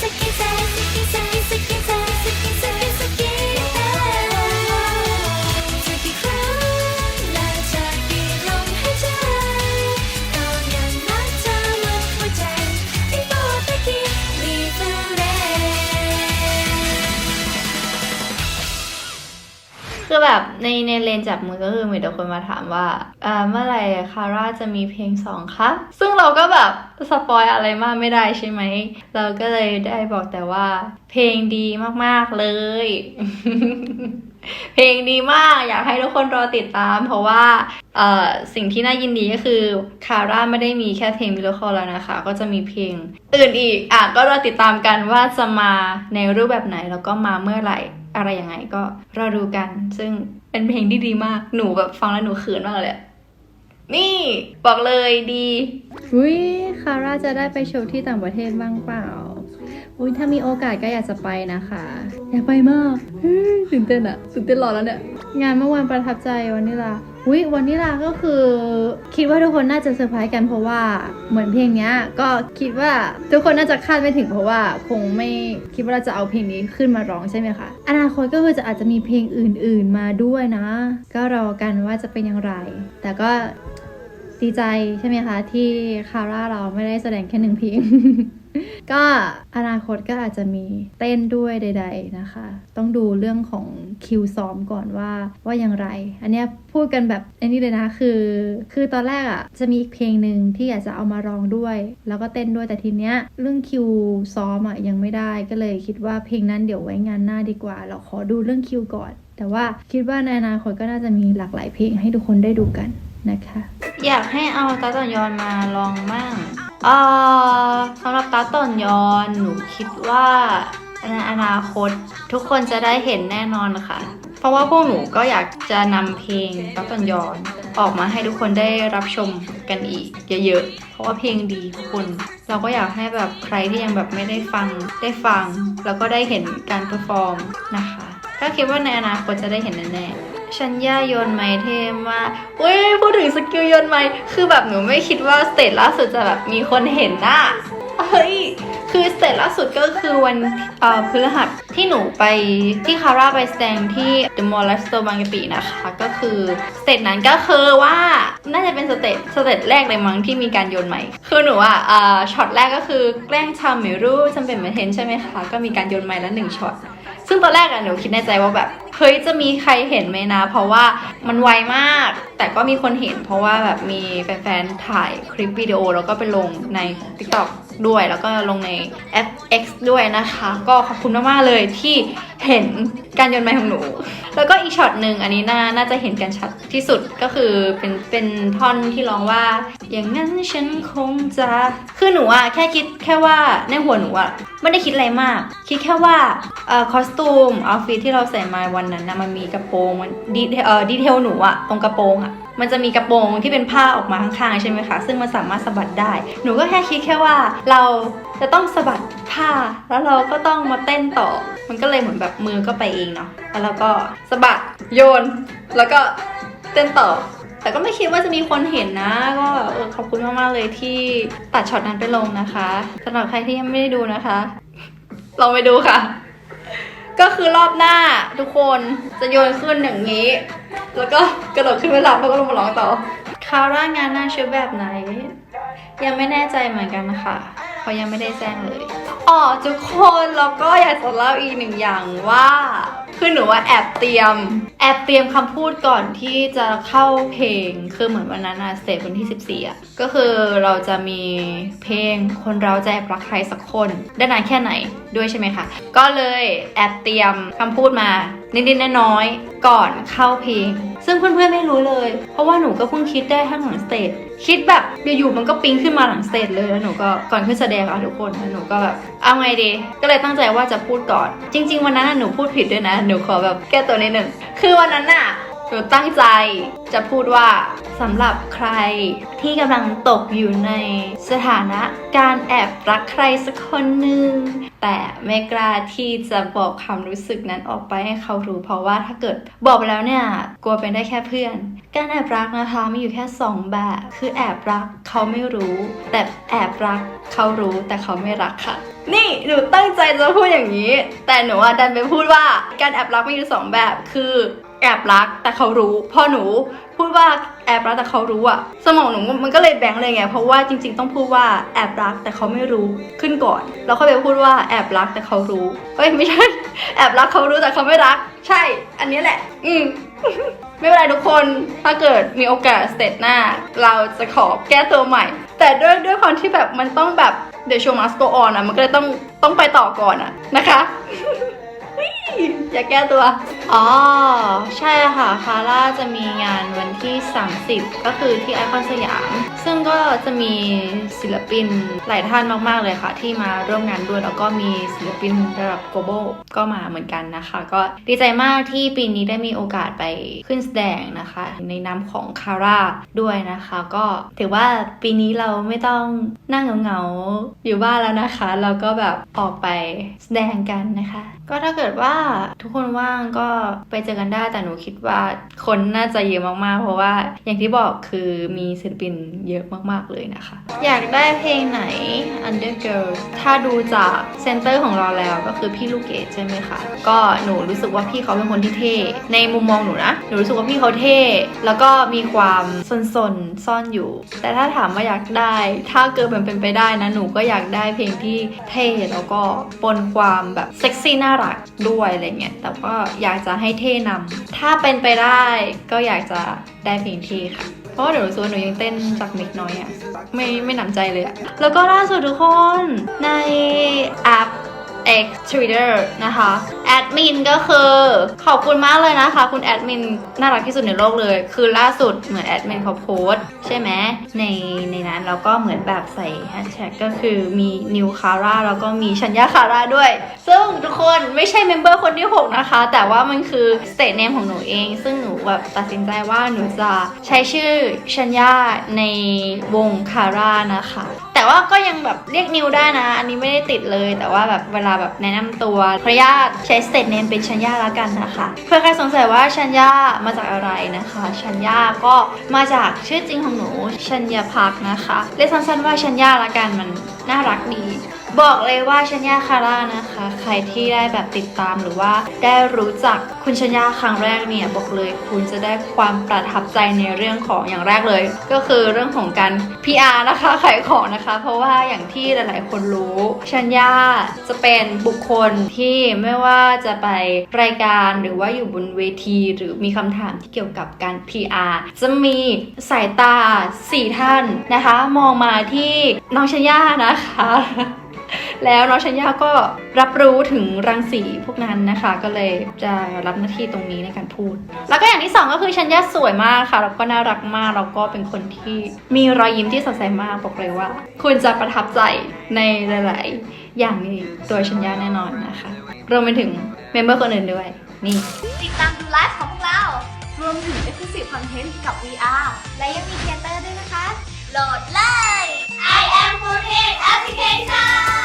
奇跡 แบบในในเลนจับมือก็คือมีแต่คนมาถามว่าเอ่อเมื่อไหร่คาร่าจะมีเพลงสองคะซึ่งเราก็แบบสปอยอะไรมากไม่ได้ใช่ไหม เราก็เลยได้บอกแต่ว่า เพลงดีมากๆเลย เพลงดีมากอยากให้ทุกคนรอติดตาม เพราะว่าเอ่อสิ่งที่น่ายินดีก็คือคาร่าไม่ได้มีแค่เพลงมิโลคอแล้วนะคะ ก็จะมีเพลงอื่นอีกอะก็รอติดตามกันว่าจะมาในรูปแบบไหนแล้วก็มาเมื่อไหร่ อะไรยังไงก็รอดูกัน ซึ่งเป็นเพลงที่ดีมากหนูแบบฟังแล้วหนูเขินมากเลยนี่บอกเลยดีอุ้ยคาร่าจะได้ไปโชว์ที่ต่างประเทศบ้างเปล่า อุ้ยถ้ามีโอกาสก็อยากจะไปนะคะ อยากไปมากตื่นเต้นอะตื่นเต้นรอแล้วเนี่ย งานเมื่อวานประทับใจวันนิลาอุ้ยวันนิลาก็คือคิดว่าทุกคนน่าจะเซอร์ไพรส์กันเพราะว่าเหมือนเพลงเนี้ยก็คิดว่าทุกคนน่าจะคาดไม่ถึงเพราะว่าคงไม่คิดว่าเราจะเอาเพลงนี้ขึ้นมาร้องใช่ไหมคะอนาคตก็คือจะอาจจะมีเพลงอื่น ๆมาด้วยนะ ก็รอกันว่าจะเป็นอย่างไร แต่ก็ดีใจใช่ไหมคะ ที่คาร่าเราไม่ได้แสดงแค่หนึ่งเพลง ก็อนาคตก็อาจจะมีเต้นด้วยใด ๆนะคะ ต้องดูเรื่องของคิวซ้อมก่อนว่าว่าอย่างไร อันเนี้ยพูดกันแบบอ้นี่เลยนะคือ คือตอนแรกอะ่ะจะมีอีกเพลงหนึ่งที่อยากจะเอามาร้องด้วย แล้วก็เต้นด้วยแต่ทีเนี้ยเรื่องคิวซ้อมอะ่ะยังไม่ได้ก็เลยคิดว่าเพลงนั้นเดี๋ยวไว้งานหน้าดีกว่า เราขอดูเรื่องคิวก่อน แต่ว่าคิดว่าในอนาคตก็น่าจะมีหลากหลายเพลงให้ทุกคนได้ดูกันนะคะ อยากให้เอาตาตอนยอนมาลองมั่ง เอ่อสำหรับตาตอนยอนหนูคิดว่าในอนาคตทุกคนจะได้เห็นแน่นอนค่ะ เพราะว่าพวกหนูก็อยากจะนำเพลงตาตอนยอนออกมาให้ทุกคนได้รับชมกันอีกเยอะๆ เพราะว่าเพลงดีทุกคน เราก็อยากให้แบบใครที่ยังแบบไม่ได้ฟังได้ฟัง แล้วก็ได้เห็นการเพอร์ฟอร์มนะคะ ก็คิดว่าในอนาคตจะได้เห็นแน่ๆ ชัญญาโยนไม้เทม่าเว้ยพูดถึงสกิลโยนไม้คือแบบหนูไม่คิดว่าสเตจล่าสุดจะแบบมีคนเห็นน่ะ ล่าสุดก็คือวันพฤหัสที่หนูไปที่คาร่าไปแสดงที่ The Mall Life Store บางกะปินะคะ ก็คือสเตจนั้นก็คือว่าน่าจะเป็นสเตจสเตจแรกเลยมั้งที่มีการโยนไม้คือหนูอะช็อตแรกก็คือแกล้งทำไม่รู้จำเป็นเหมือนเทนใช่ไหมคะ ก็มีการโยนไม้แล้วหนึ่งช็อตซึ่งตอนแรกอะหนูคิดในใจว่าแบบเฮ้ยจะมีใครเห็นไหมนะ เพราะว่ามันไวมาก แต่ก็มีคนเห็น เพราะว่าแบบมีแฟนๆถ่ายคลิปวิดีโอแล้วก็ไปลงใน TikTok ด้วย แล้วก็ลงในแอป X ด้วยนะคะ ก็ขอบคุณมากๆเลยที่เห็นการโยนไม้ของหนู แล้วก็อีกช็อตหนึ่งอันนี้น่าน่าจะเห็นกันชัดที่สุดก็คือเป็นเป็นท่อนที่ร้องว่า อย่างนั้นฉันคงจะคือหนูอะแค่คิดแค่ว่าในหัวหนูอะไม่ได้คิดอะไรมาก คิดแค่ว่าเอ่อคอสตูมเอาฟิตที่เราใส่มาวันนั้นนะมันมีกระโปรงมันดีเอ่อดีเทลหนูอะตรงกระโปรงอะ มันจะมีกระโปรงที่เป็นผ้าออกมาข้างๆใช่ไหมคะ ซึ่งมันสามารถสะบัดได้ หนูก็แค่คิดแค่ว่าเราจะต้องสะบัดผ้า แล้วเราก็ต้องมาเต้นต่อ มันก็เลยเหมือนแบบมือก็ไปเองเนาะ แล้วเราก็สะบัดโยน แล้วก็เต้นต่อ แต่ก็ไม่คิดว่าจะมีคนเห็นนะ ก็เออขอบคุณมากๆเลยที่ตัดช็อตนั้นไปลงนะคะสำหรับใครที่ยังไม่ได้ดูนะคะ ลองไปดูค่ะ ก็คือรอบหน้าทุกคนจะโยนขึ้นอย่างนี้ แล้วก็กระโดดขึ้นไปรับแล้วก็ลงมาร้องต่อคาร่างานหน้าชื่อแบบไหน ยังไม่แน่ใจเหมือนกันค่ะ เพรายังไม่ได้แจ้งเลยอ๋อทุกคนแล้วก็อยากจะเล่าอีกหนึ่งอย่างว่าคือหนูว่าแอบเตรียม แอบเตรียมคำพูดก่อนที่จะเข้าเพลง คือเหมือนวันนั้นอะสเตจวันที่ 14อะก็คือเราจะมีเพลงคนเราจะแอบรักใครสักคนได้นานแค่ไหนด้วยใช่ไหมคะ ก็เลยแอบเตรียมคำพูดมานิดๆน้อยๆก่อนเข้าเพลง ซึ่งเพื่อนๆไม่รู้เลย เพราะว่าหนูก็เพิ่งคิดได้ข้งหลังสเตจ คิดแบบอยู่ๆมันก็ปิ๊งขึ้นมาหลังสเตจเลยแล้วหนูก็ก่อนขึ้นแสดงอะทุกคนแล้วหนูก็แบบเอาไงดีก็เลยตั้งใจว่าจะพูดก่อน จริง ๆ วันนั้นอะหนูพูดผิดด้วยนะ หนูขอแบบแก้ตัวนิดหนึ่งคือวันนั้นอะ หนูตั้งใจจะพูดว่าสำหรับใครที่กำลังตกอยู่ในสถานะการแอบรักใครสักคนหนึ่งแต่ไม่กล้าที่จะบอกความรู้สึกนั้นออกไปให้เขารู้เพราะว่าถ้าเกิดบอกไปแล้วเนี่ยกลัวเป็นได้แค่เพื่อน การแอบรักนะคะมีอยู่แค่สองแบบ คือแอบรักเขาไม่รู้ แต่แอบรักเขารู้แต่เขาไม่รักค่ะ นี่หนูตั้งใจจะพูดอย่างนี้ แต่หนูดันไปพูดว่าการแอบรักมีอยู่สองแบบคือ แอบรักแต่เขารู้พอหนูพูดว่าแอบรักแต่เขารู้อะสมองหนูมันก็เลยแบงเลยไง เพราะว่าจริง ๆ ต้องพูดว่าแอบรักแต่เขาไม่รู้ขึ้นก่อน แล้วค่อยไปพูดว่าแอบรักแต่เขารู้เอ้ยไม่ใช่แอบรักเขารู้แต่เขาไม่รัก ใช่ อันนี้แหละ อืมไม่เป็นไรทุกคนถ้าเกิดมีโอกาสสเตจหน้า เราจะขอแก้ตัวใหม่ แต่ด้วยด้วยความที่แบบมันต้องแบบ The show must go on อะมันก็เลยต้องต้องไปต่อก่อนอะนะคะ อย่าแก้ตัวอ๋อ ใช่ค่ะ คาร่าจะมีงานวันที่ 30 ก็คือที่ไอคอนสยาม ซึ่งก็จะมีศิลปินหลายท่านมาก ๆ เลยค่ะ ที่มาร่วมงานด้วย แล้วก็มีศิลปินระดับ global ก็มาเหมือนกันนะคะ ก็ดีใจมากที่ปีนี้ได้มีโอกาสไปขึ้นแสดงนะคะ ในนามของคาร่าด้วยนะคะ ก็ถือว่าปีนี้เราไม่ต้องนั่งเหงาๆอยู่บ้านแล้วนะคะ เราก็แบบออกไปแสดงกันนะคะ ก็ถ้าเกิดว่าทุกคนว่างก็ไปเจอกันได้แต่หนูคิดว่าคนน่าจะเยอะมากๆ เพราะว่าอย่างที่บอกคือมีศิลปินเยอะมากๆเลยนะคะ อยากได้เพลงไหน Undergirl ถ้าดูจากเซนเตอร์ของเราแล้วก็คือพี่ลูกเกดใช่ไหมคะ ก็หนูรู้สึกว่าพี่เขาเป็นคนที่เท่ ในมุมมองหนูนะ หนูรู้สึกว่าพี่เขาเท่ แล้วก็มีความซนๆซ่อนอยู่ แต่ถ้าถามว่าอยากได้ ถ้าเกิดมันเป็นไปได้นะ หนูก็อยากได้เพลงที่เท่แล้วก็ปนความแบบเซ็กซี่น่ารักด้วยอะไรเงี้ย แต่ก็อยากจะให้เท่นำถ้าเป็นไปได้ก็อยากจะได้เพลงเท่ค่ะ เพราะว่าเดี๋ยวรู้สึกว่าหนูยังเต้นจากเมกน้อยอะไม่ไม่หนำใจเลยอะแล้วก็ล่าสุดทุกคนในแอป X Twitter นะคะ อดมินก็คือขอบคุณมากเลยนะคะ คุณแอดมินน่ารักที่สุดในโลกเลย คือล่าสุดเหมือนแอดมินเขาโพสใช่ไหมในในนั้นแล้วก็เหมือนแบบใส่แฮชแท็กก็คือมีนิวคาร่าแล้วก็มีชัญญาคาร่าด้วย ซึ่งทุกคนไม่ใช่เมมเบอร์คนที่ 6 นะคะ แต่ว่ามันคือสเต t เนมของหนูเอง ซึ่งหนูแบบตัดสินใจว่าหนูจะใช้ชื่อชัญญาในวงคาร่านะคะ แต่ว่าก็ยังแบบเรียกนิวได้นะ อันนี้ไม่ได้ติดเลย แต่ว่าแบบเวลาแบบแนะนำตัวขออนุญาตใช้สเตทเนมเป็นชัญญาแล้วกันนะคะเพื่อใครสงสัยว่าชัญญามาจากอะไรนะคะ ชัญญาก็มาจากชื่อจริงของหนูชัญญาพักนะคะเรียกสั้นๆว่าชัญญาละกันมันน่ารักดี บอกเลยว่าชัญญาคาร่านะคะ ใครที่ได้แบบติดตามหรือว่าได้รู้จักคุณชัญญาครั้งแรกเนี่ยบอกเลยคุณจะได้ความประทับใจในเรื่องของอย่างแรกเลย ก็คือเรื่องของการ PR นะคะขายของนะคะ เพราะว่าอย่างที่หลาย ๆ คนรู้ชัญญาจะเป็นบุคคลที่ไม่ว่าจะไปรายการหรือว่าอยู่บนเวที หรือมีคำถามที่เกี่ยวกับการ PR จะมีสายตาสี่ท่านนะคะ มองมาที่น้องชัญญานะคะ แล้วเนาะชัญญาก็รับรู้ถึงรังสีพวกนั้นนะคะ ก็เลยจะรับหน้าที่ตรงนี้ในการพูด แล้วก็อย่างที่ 2 ก็คือชัญญาสวยมากค่ะแล้วก็น่ารักมากแล้วก็เป็นคนที่มีรอยยิ้มที่สดใสมากบอกเลยว่า คุณจะประทับใจในหลาย ๆ อย่างในตัวชัญญาแน่นอนนะคะรวมไปถึงเมมเบอร์คนอื่นด้วยนี่ติดตามดูไลฟ์ของพวกเรา รวมถึงเ Exclusive พนเทนต์กับ VR และยังมีเทเตอร์ด้วยนะคะ โหลดเลย I am Food Application